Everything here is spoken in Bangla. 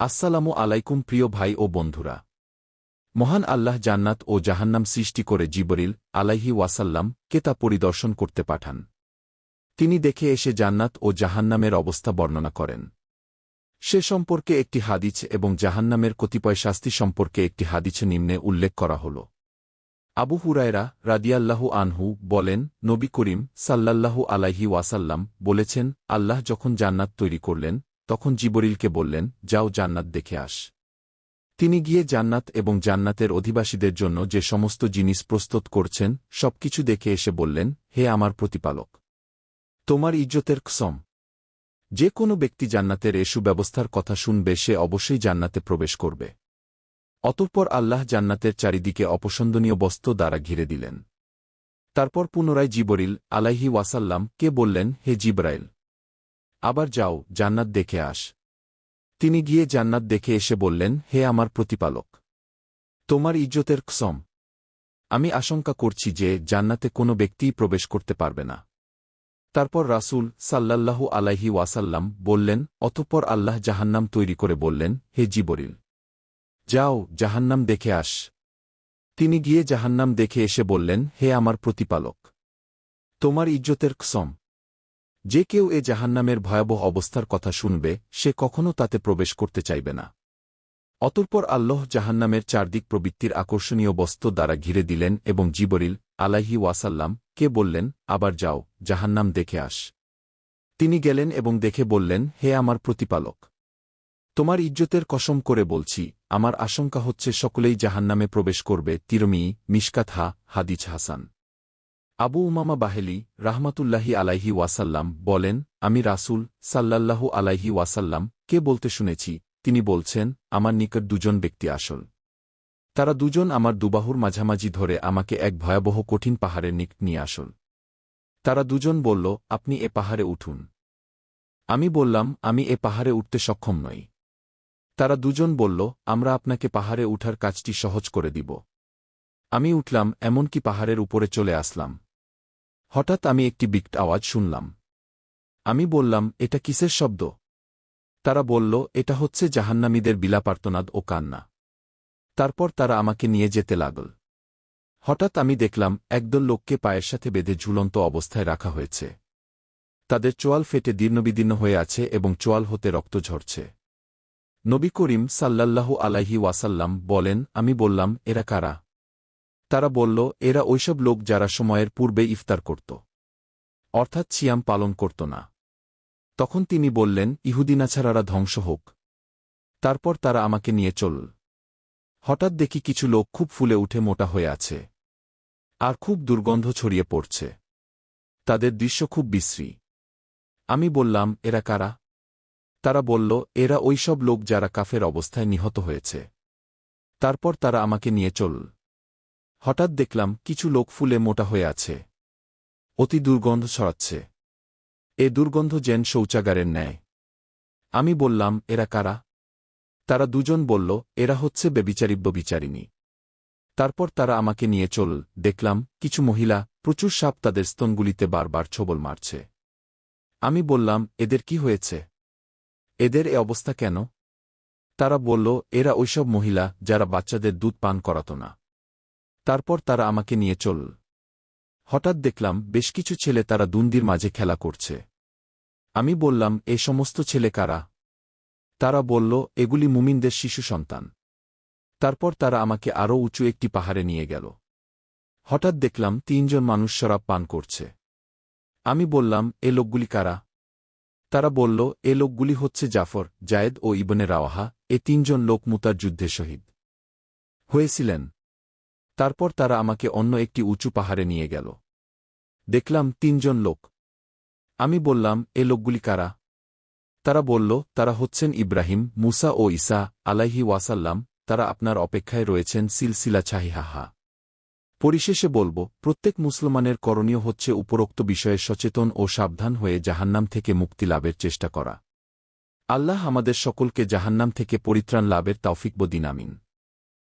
আসসালামু আলাইকুম প্রিয় ভাই ও বন্ধুরা। মহান আল্লাহ জান্নাত ও জাহান্নাম সৃষ্টি করে জিবরিল আলাইহি ওয়াসাল্লাম কে তা পরিদর্শন করতে পাঠান। তিনি দেখে এসে জান্নাত ও জাহান্নামের অবস্থা বর্ণনা করেন। সে সম্পর্কে একটি হাদিছ এবং জাহান্নামের কতিপয় শাস্তি সম্পর্কে একটি হাদিছ নিম্নে উল্লেখ করা হল। আবু হুরায়রা রাদিয়াল্লাহু আনহু বলেন, নবী করিম সাল্লাল্লাহু আলাইহি ওয়াসাল্লাম বলেছেন, আল্লাহ যখন জান্নাত তৈরি করলেন তখন জিবরিলকে বললেন, যাও জান্নাত দেখে আস। তিনি গিয়ে জান্নাত এবং জান্নাতের অধিবাসীদের জন্য যে সমস্ত জিনিস প্রস্তুত করছেন, সবকিছু দেখে এসে বললেন, হে আমার প্রতিপালক, তোমার ইজ্জতের কসম। যে কোনো ব্যক্তি জান্নাতের এ সুব্যবস্থার কথা শুনবে, সে অবশ্যই জান্নাতে প্রবেশ করবে। অতঃপর আল্লাহ জান্নাতের চারিদিকে অপসন্দনীয় বস্ত্র দ্বারা ঘিরে দিলেন। তারপর পুনরায় জিবরিল আলাইহি ওয়াসাল্লাম কে বললেন, হে জিব্রাইল আবার যাও, জান্নাত দেখে আস। তিনি গিয়ে জান্নাত দেখে এসে বললেন, হে আমার প্রতিপালক! তোমার ইজ্জতের কসম। আমি আশঙ্কা করছি যে জান্নাতে কোনো ব্যক্তিই প্রবেশ করতে পারবে না। তারপর রাসূল সাল্লাল্লাহু আলাইহি ওয়াসাল্লাম বললেন, অতঃপর আল্লাহ জাহান্নাম তৈরি করে বললেন, হে জিবরিল! যাও, জাহান্নাম দেখে আস। তিনি গিয়ে জাহান্নাম দেখে এসে বললেন, হে আমার প্রতিপালক! তোমার ইজ্জতের কসম। যে কেউ এ জাহান্নামের ভয়াবহ অবস্থার কথা শুনবে, সে কখনও তাতে প্রবেশ করতে চাইবে না। অতঃপর আল্লাহ জাহান্নামের চারদিক প্রবৃত্তির আকর্ষণীয় বস্ত্র দ্বারা ঘিরে দিলেন এবং জিবরিল আলাইহি ওয়াসাল্লাম কে বললেন, আবার যাও, জাহান্নাম দেখে আস। তিনি গেলেন এবং দেখে বললেন, হে আমার প্রতিপালক, তোমার ইজ্জতের কসম করে বলছি, আমার আশঙ্কা হচ্ছে সকলেই জাহান্নামে প্রবেশ করবে তিরমি মিশকাত হা হাদিছ হাসান। আবু উমামা বাহেলি রাহমাতুল্লাহি আলাইহি ওয়াসাল্লাম বলেন, আমি রাসুল সাল্লাল্লাহু আলাইহি ওয়াসাল্লাম কে বলতে শুনেছি, তিনি বলছেন, আমার নিকট দুজন ব্যক্তি আসল। তারা দুজন আমার দুবাহুর মাঝামাঝি ধরে আমাকে এক ভয়াবহ কঠিন পাহাড়ের নিকট নিয়ে আসল। তারা দুজন বলল, আপনি এ পাহাড়ে উঠুন। আমি বললাম, আমি এ পাহাড়ে উঠতে সক্ষম নই। তারা দুজন বলল, আমরা আপনাকে পাহাড়ে উঠার কাজটি সহজ করে দিব। আমি উঠলাম, এমনকি পাহাড়ের উপরে চলে আসলাম। হঠাৎ আমি একটি বিকট আওয়াজ শুনলাম। আমি বললাম, এটা কিসের শব্দ? তারা বলল, এটা হচ্ছে জাহান্নামীদের বিলাপার্তনাদ ও কান্না। তারপর তারা আমাকে নিয়ে যেতে লাগল। হঠাৎ আমি দেখলাম, একদল লোককে পায়ের সাথে বেঁধে ঝুলন্ত অবস্থায় রাখা হয়েছে। তাদের চোয়াল ফেটে দীর্ণবিদীর্ণ হয়ে আছে এবং চোয়াল হতে রক্ত ঝরছে। নবী করিম সাল্লাল্লাহু আলাইহি ওয়াসাল্লাম বলেন, আমি বললাম, এরা কারা? তারা বলল, এরা ওইসব লোক যারা সময়ের পূর্বে ইফতার করত। অর্থাৎ ছিয়াম পালন করত না। তখন তিনি বললেন ইহুদিনাছাড়ারা ধ্বংস হোক। তারপর তারা আমাকে নিয়ে চল। হঠাৎ দেখি কিছু লোক খুব ফুলে উঠে মোটা হয়ে আছে। আর খুব দুর্গন্ধ ছড়িয়ে পড়ছে। তাদের দৃশ্য খুব বিশ্রী। আমি বললাম, এরা কারা? তারা বলল, এরা ওইসব লোক যারা কাফের অবস্থায় নিহত হয়েছে। তারপর তারা আমাকে নিয়ে চল। হঠাৎ দেখলাম কিছু লোক ফুলে মোটা হয়ে আছে। অতি দুর্গন্ধ ছড়াচ্ছে। এ দুর্গন্ধ যেন শৌচাগারের ন্যায়। আমি বললাম, এরা কারা? তারা দুজন বলল, এরা হচ্ছে বেবিচারিব্য বিচারিণী তারপর তারা আমাকে নিয়ে চল দেখলাম কিছু মহিলা প্রচুর সাপ তাদের স্তনগুলিতে বারবার ছবল মারছে। আমি বললাম, এদের কি হয়েছে? এদের এ অবস্থা কেন? তারা বলল, এরা ওইসব মহিলা যারা বাচ্চাদের দুধ পান করাত না। তারপর তারা আমাকে নিয়ে চল। হঠাৎ দেখলাম বেশ কিছু ছেলে তারা দুন্দির মাঝে খেলা করছে। আমি বললাম, এ সমস্ত ছেলে কারা? তারা বলল, এগুলি মুমিনদের শিশু সন্তান। তারপর তারা আমাকে আরও উঁচু একটি পাহাড়ে নিয়ে গেল। হঠাৎ দেখলাম তিনজন মানুষ শরাব পান করছে। আমি বললাম, এ লোকগুলি কারা? তারা বলল, এ লোকগুলি হচ্ছে জাফর, জায়েদ ও ইবনে রাওয়াহা, এ তিনজন লোক মুতার যুদ্ধে শহীদ। হয়েছিলেন। তারপর তারা আমাকে অন্য একটি উঁচু পাহাড়ে নিয়ে গেল। দেখলাম তিনজন লোক। আমি বললাম, এ লোকগুলি কারা? তারা বলল, তারা হচ্ছেন ইব্রাহিম, মুসা ও ইসা আলাইহি ওয়াসাল্লাম, তারা আপনার অপেক্ষায় রয়েছেন সিলসিলা ছাহিহাহা। পরিশেষে বলব, প্রত্যেক মুসলমানের করণীয় হচ্ছে উপরোক্ত বিষয়ে সচেতন ও সাবধান হয়ে জাহান্নাম থেকে মুক্তি লাভের চেষ্টা করা। আল্লাহ আমাদের সকলকে জাহান্নাম থেকে পরিত্রাণ লাভের তৌফিক বদিন, আমিন।